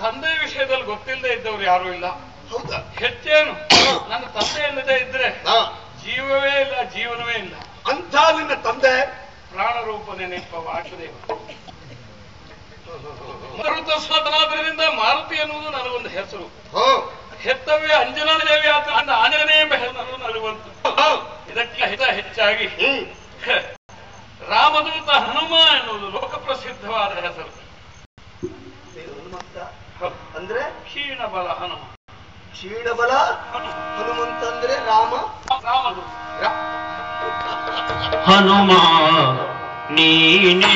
ತಂದೆ ವಿಷಯದಲ್ಲಿ ಗೊತ್ತಿಲ್ಲದೆ ಇದ್ದವರು ಯಾರು ಇಲ್ಲ. ಹೌದಾ? ಹೆಚ್ಚೇನು ನನ್ನ ತಂದೆ ಇಲ್ಲದೆ ಇದ್ರೆ ಜೀವನವೇ ಇಲ್ಲ. ಅಂಥ ನಿನ್ನ ತಂದೆ ಪ್ರಾಣರೂಪ ನೆನಪ ವಾಸುದೇವ. ಮರುತ ಸ್ವತನಾದ್ರಿಂದ ಮಾರುತಿ ಎನ್ನುವುದು ನನಗೊಂದು ಹೆಸರು. ಹೆತ್ತವೇ ಅಂಜನಾ ದೇವಿ ಆದ್ದರಿಂದ ಆಂಜನೇಯ ಎಂಬ ಹೆಸರು ಇದಕ್ಕೆ ಹಿತ ಹೆಚ್ಚಾಗಿ. ರಾಮದೂತ ಹನುಮ ಎನ್ನುವುದು ಲೋಕ ಪ್ರಸಿದ್ಧವಾದ ಹೆಸರು ಅಂದ್ರೆ? ಕ್ಷೀಣ ಬಲ ಹನುಮ ಕ್ಷೀಣಬಲ ಹನುಮ ಹನುಮಂತ ಅಂದ್ರೆ ರಾಮ. ರಾಮದೂತ ರಾ- ಹನುಮ ನೀನೇ.